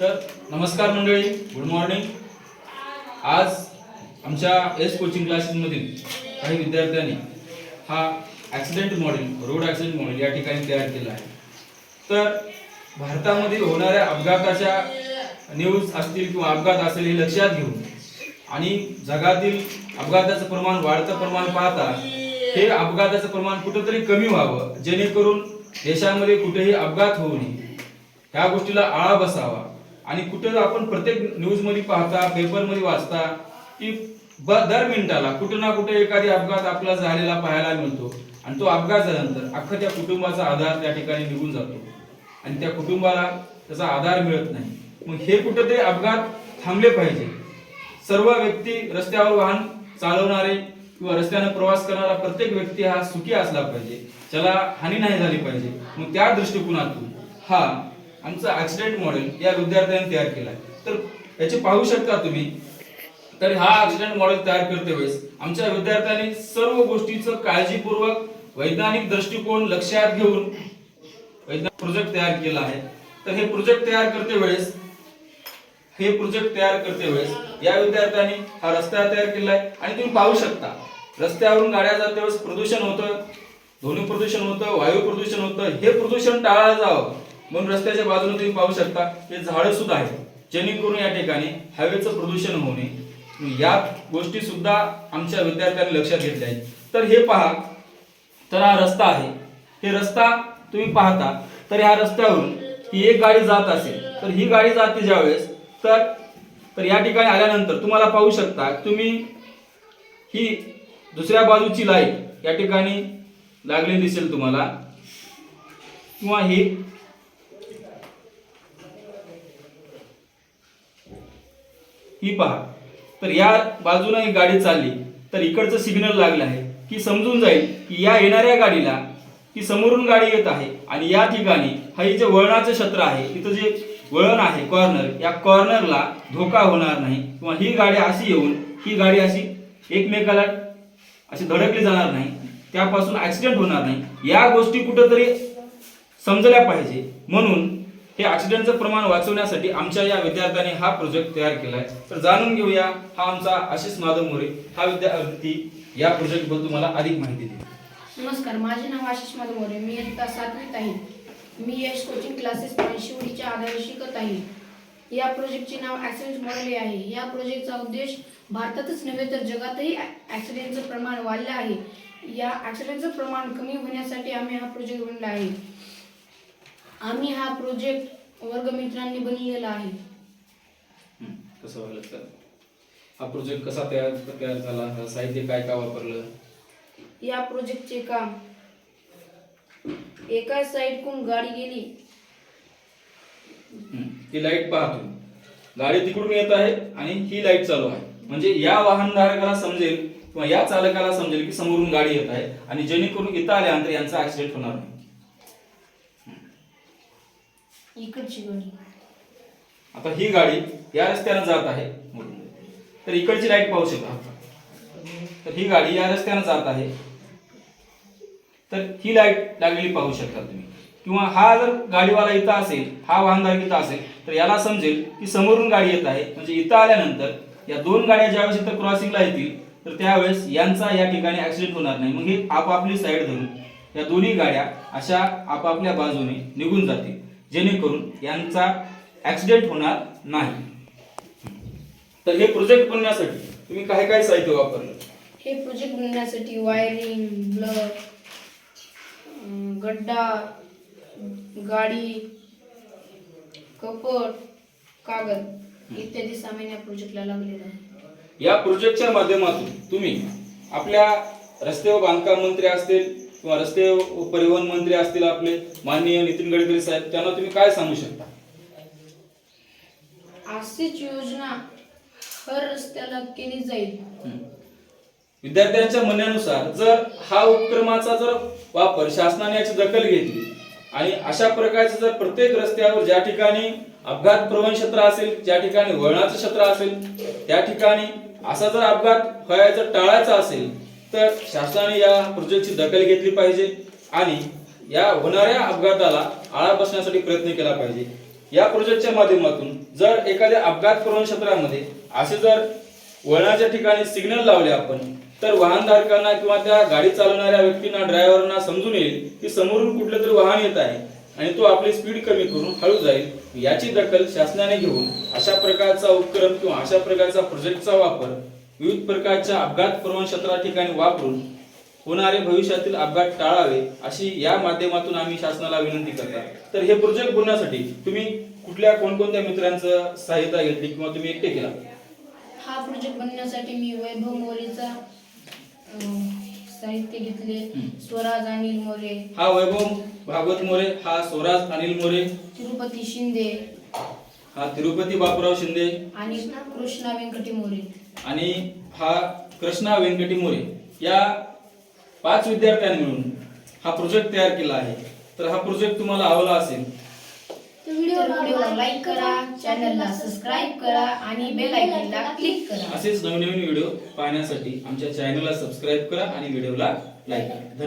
तर नमस्कार मंडळी गुड मॉर्निंग आज आमच्या एस कोचिंग क्लासेसमधील काही विद्यार्थ्यांनी हा accident model road accident model या ठिकाणी तयार केला आहे. तर भारतामध्ये होणाऱ्या अपघाताच्या न्यूज असतील किंवा अपघात असेल हे लक्षात घेऊन आणि जगातील अपघाताचं प्रमाण वाढतं प्रमाण पाहता हे अपघाताचं प्रमाण कुठंतरी कमी व्हावं जेणेकरून देशामध्ये कुठेही अपघात होऊ नये. ह्या गोष्टीला आळा बसावा. आणि कुठं आपण प्रत्येक न्यूजमध्ये पाहता पेपरमध्ये वाचता की ब- दर मिनिटाला कुठं ना कुठे एखादी अपघात आपला झालेला पाहायला मिळतो. आणि तो अपघात झाल्यानंतर अख्खा त्या कुटुंबाचा आधार त्या ठिकाणी निघून जातो. आणि त्या कुटुंबाला त्याचा आधार मिळत नाही. मग हे कुठेतरी अपघात थांबले पाहिजे. सर्व व्यक्ती रस्त्यावर वाहन चालवणारे किंवा रस्त्याने प्रवास करणारा प्रत्येक व्यक्ती हा सुखी असला पाहिजे. त्याला हानी नाही झाली पाहिजे. मग त्या दृष्टिकोनातून हा आमचं ऍक्सिडेंट मॉडेल या विद्यार्थ्यांनी तयार केलाय तर याचे पाहू शकता तुम्ही. तर हा ऍक्सिडेंट मॉडेल तयार करते वेळेस आमच्या विद्यार्थ्यांनी सर्व गोष्टीचं काळजीपूर्वक वैज्ञानिक दृष्टिकोन लक्षात घेऊन वैज्ञानिक प्रोजेक्ट तयार केला आहे. तर हे प्रोजेक्ट तयार करते वेळेस हे प्रोजेक्ट तयार करते वेळेस या विद्यार्थ्यांनी हा रस्ता तयार केला आहे. आणि तुम्ही पाहू शकता रस्त्यावरून गाड्या जाते वेळेस प्रदूषण होतं ध्वनी प्रदूषण होतं वायू प्रदूषण होतं हे प्रदूषण टाळलं जावं. म्हणून रस्त्याच्या बाजूने तुम्ही पाहू शकता हे झाडं सुद्धा आहेत. जेणेकरून या ठिकाणी हवेचं प्रदूषण होऊ नये. या गोष्टी सुद्धा आमच्या विद्यार्थ्यांनी लक्षात घेतल्या आहेत. तर हे पहा. तर हा रस्ता आहे. हे रस्ता तुम्ही पाहता. तर ह्या रस्त्यावरून ही एक गाडी जात असेल. तर ही गाडी जाते ज्यावेळेस तर तर या ठिकाणी आल्यानंतर तुम्हाला पाहू शकता तुम्ही ही दुसऱ्या बाजूची लाइट या ठिकाणी लागली दिसेल तुम्हाला. किंवा ही ही पहा. तर या बाजूने एक गाडी चालली तर इकडचं सिग्नल लागलं आहे की समजून जाईल की या येणाऱ्या गाडीला की समोरून गाडी येत आहे आणि या ठिकाणी हा हे जे वळणाचं क्षेत्र आहे. इथं जे वळण आहे कॉर्नर या कॉर्नरला धोका होणार नाही. किंवा ही गाडी अशी येऊन ही गाडी अशी एकमेकाला अशी धडकली जाणार नाही. त्यापासून ऍक्सिडेंट होणार नाही. या गोष्टी कुठंतरी समजल्या पाहिजे. म्हणून हे ऍक्सिडेंटचं प्रमाण वाचवण्यासाठी आमच्या या विद्यार्थ्यांनी हा प्रोजेक्ट तयार केला आहे तर जाणून घेऊया हा आमचा आशिष माधव मोरे हा विद्यार्थी या प्रोजेक्टबद्दल तुम्हाला अधिक माहिती देईल. नमस्कार माझे नाव आशिष माधव मोरे. मी इयत्ता सातवीत आहे. मी यश कोचिंग क्लासेस शिवडीच्या आधारे शिकत आहे. या प्रोजेक्टचे नाव ॲक्सिडेंट मॉडेल आहे. या प्रोजेक्टचा उद्देश भारतातच नव्हे तर जगातही ॲक्सिडेंटचं प्रमाण वाढलं आहे. या ॲक्सिडेंटचं प्रमाण कमी होण्यासाठी आम्ही हा प्रोजेक्ट बनला आहे. आम्ही हा प्रोजेक्ट वर्गमित्रांनी बनलेला आहे. हं, कसं व्हायला तर? हा प्रोजेक्ट कसा तयार तयार झाला? साहित्य काय काय वापरलं? या प्रोजेक्टचे काम. एका साईडकडून गाडी गेली. हं, ती लाइट पहा तुम्ही गाडी तिकडून येत आहे आणि ही लाइट चालू आहे. म्हणजे या वाहनधारकाला समजेल किंवा या चालकाला समजेल की समोरून गाडी येत आहे आणि जेणेकरून इथं आल्यानंतर यांचा ऍक्सिडेंट होणार नाही. इकडची गाडी. आता ही गाडी या रस्त्याने जात आहे तर इकडची लाइट पाहू शकता. तर ही गाडी या रस्त्याने जात आहे. तर ही लाइट लागलेली पाहू शकता तुम्ही. किंवा हा जर गाडीवाला इथं असेल हा वाहनधारक इथं असेल तर याला समजेल की समोरून गाडी येत आहे. म्हणजे इथं आल्यानंतर या दोन गाड्या ज्यावेळेस इथं क्रॉसिंगला येतील तर त्यावेळेस यांचा या ठिकाणी ऍक्सिडेंट होणार नाही. मग हे आपापली साईड धरून या दोन्ही गाड्या अशा आपापल्या बाजूने निघून जातील. जेणेकरून यांचा ऍक्सिडेंट होणार नाही. तर हे प्रोजेक्ट बनवण्यासाठी तुम्ही काय काय साहित्य वापरलं? हे प्रोजेक्ट बनवण्यासाठी वायरिंग ब्लर गड्डा गाडी कपड कागद इत्यादी सामान या प्रोजेक्टला लागलेलं आहे. या प्रोजेक्टच्या माध्यमातून तुम्ही आपल्या रस्ते व बांधकाम मंत्री असतील किंवा रस्ते परिवहन मंत्री असतील आपले माननीय नितीन गडकरी साहेब त्यांना तुम्ही काय सांगू शकता? अशीच योजना हर रस्त्याला केली जाईल. विद्यार्थ्यांच्या म्हणण्यानुसार जर हा उपक्रमाचा जर वापर शासनाने याची दखल घेतली आणि अशा प्रकारचं जर प्रत्येक रस्त्यावर ज्या ठिकाणी अपघात प्रवण क्षेत्र असेल ज्या ठिकाणी वळणाचं क्षेत्र असेल त्या ठिकाणी असा जर अपघात व्हायचा टाळायचा असेल तर शासनाने या प्रोजेक्टची दखल घेतली पाहिजे आणि या होणाऱ्या अपघाताला आळा बसण्यासाठी प्रयत्न केला पाहिजे. या प्रोजेक्टच्या माध्यमातून जर एखाद्या अपघात प्रवण क्षेत्रामध्ये असे जर वळणाच्या ठिकाणी सिग्नल लावले आपण तर वाहनधारकांना किंवा त्या गाडी चालवणाऱ्या व्यक्तींना ड्रायव्हरना समजून येईल की समोरून कुठलं तरी वाहन येत आहे आणि तो आपली स्पीड कमी करून हळू जाईल. याची दखल शासनाने घेऊन अशा प्रकारचा उपक्रम किंवा अशा प्रकारचा प्रोजेक्टचा वापर विविध प्रकारच्या अपघात प्रवण क्षेत्रा ठिकाणी वापरून होणारे भविष्यातील अपघात टाळावे अशी या माध्यमातून आम्ही शासनाला विनंती करतात. तर हे प्रोजेक्ट बनवण्यासाठी तुम्ही कुठल्या कोणकोणत्या मित्रांचं सहायता घेतली किंवा तुम्ही एकटे केला? हा प्रोजेक्ट बनवण्यासाठी मी वैभव मोरेचा साहित्य घेतले. स्वराज अनिल मोरे. हा वैभव भागवत मोरे हा स्वराज अनिल मोरे. तिरुपती शिंदे. हा तिरुपती बापूराव शिंदे. आणि कृष्णा व्यंकटी मोरे आणि हा कृष्णा व्यंकटी मोरे या पाच विद्यार्थ्यांनी मिळून हा प्रोजेक्ट तयार केला आहे. तर हा प्रोजेक्ट तुम्हाला आवडला असेल. तर व्हिडिओला लाईक करा चॅनलला सबस्क्राईब करा आणि बेल आयकॉनला क्लिक करा. असेच नवीन नवीन व्हिडिओ पाहण्यासाठी आमच्या चॅनलला सबस्क्राईब करा आणि व्हिडिओला लाईक करा. धन्यवाद.